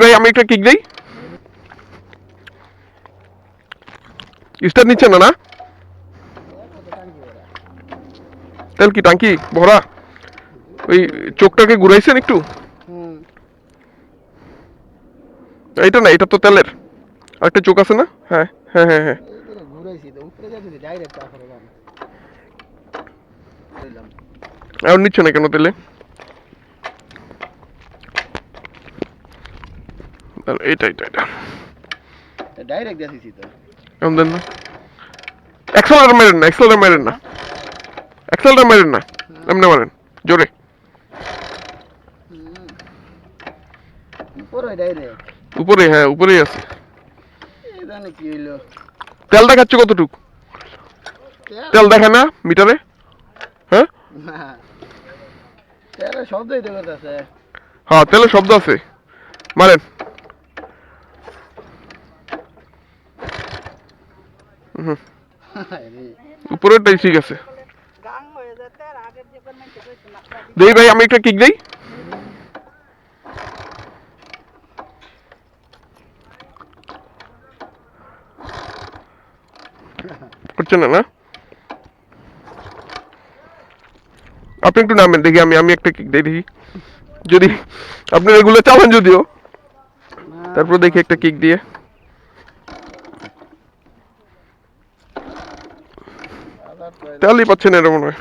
ভাই, আমি একটা কিক দেই। স্টার নিচ্ছে না না? তেল কি, টাঙ্কি? ভরা? ওই চোখটাকে ঘুরাইছেন একটু? এইটা না, এটা তো তেলের। আরেকটা চোখ আছে না? হ্যাঁ হ্যাঁ হ্যাঁ হ্যাঁ। নিচ্ছে না কেন তেলে? এইটা এইটা এটা। ডাইরেক্ট যাচ্ছি তো। এখন দেন না। এক্সেলার মেরেন না এক্সেলার মেরেন না। এক্সেলার মেরেন না এমনি মারেন জোরে। উপরে ডাইরেক্ট উপরে হ্যাঁ উপরেই আছে। জানি কি হইল। তেলটা খাচ্ছে কতটুক? তেল? দেখে না মিটারে? হ্যাঁ? তেরে শব্দই তো করতেছে হ্যাঁ তেলের শব্দ আছে। মারেন। উপরেরটাই ঠিক আছে। দেই ভাই, আমি একটা কিক দেই। হচ্ছে না না? আপনি একটু নামেন, দেখি আমি আমি একটা কিক দেই, দেখি। যদি আপনি এগুলো চালান যদিও, তারপর দেখি একটা কিক দিয়ে। তেলই পাচ্ছেন এর মনে হয়।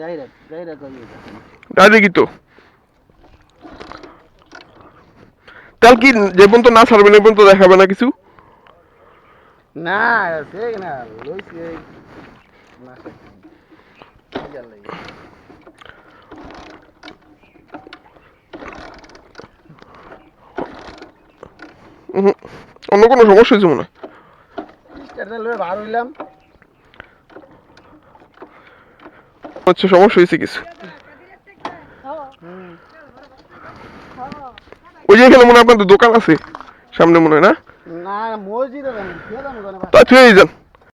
ডাইরেক্ট ডাইরেক্ট ডাইরেক্টই তো। তেল কি যে পর্যন্ত না পর্যন্ত দেখাবে না কিছু? না না লইছি। না উহুম। অন্য কোনো সমস্যা হয়েছে মনে বার হইলাম। হচ্ছে সমস্যা হয়েছে কিছু। ওই যে এখানে মনে হয় আপনাদের দোকান আছে সামনে মনে হয় না? না মসজিদে তা যান।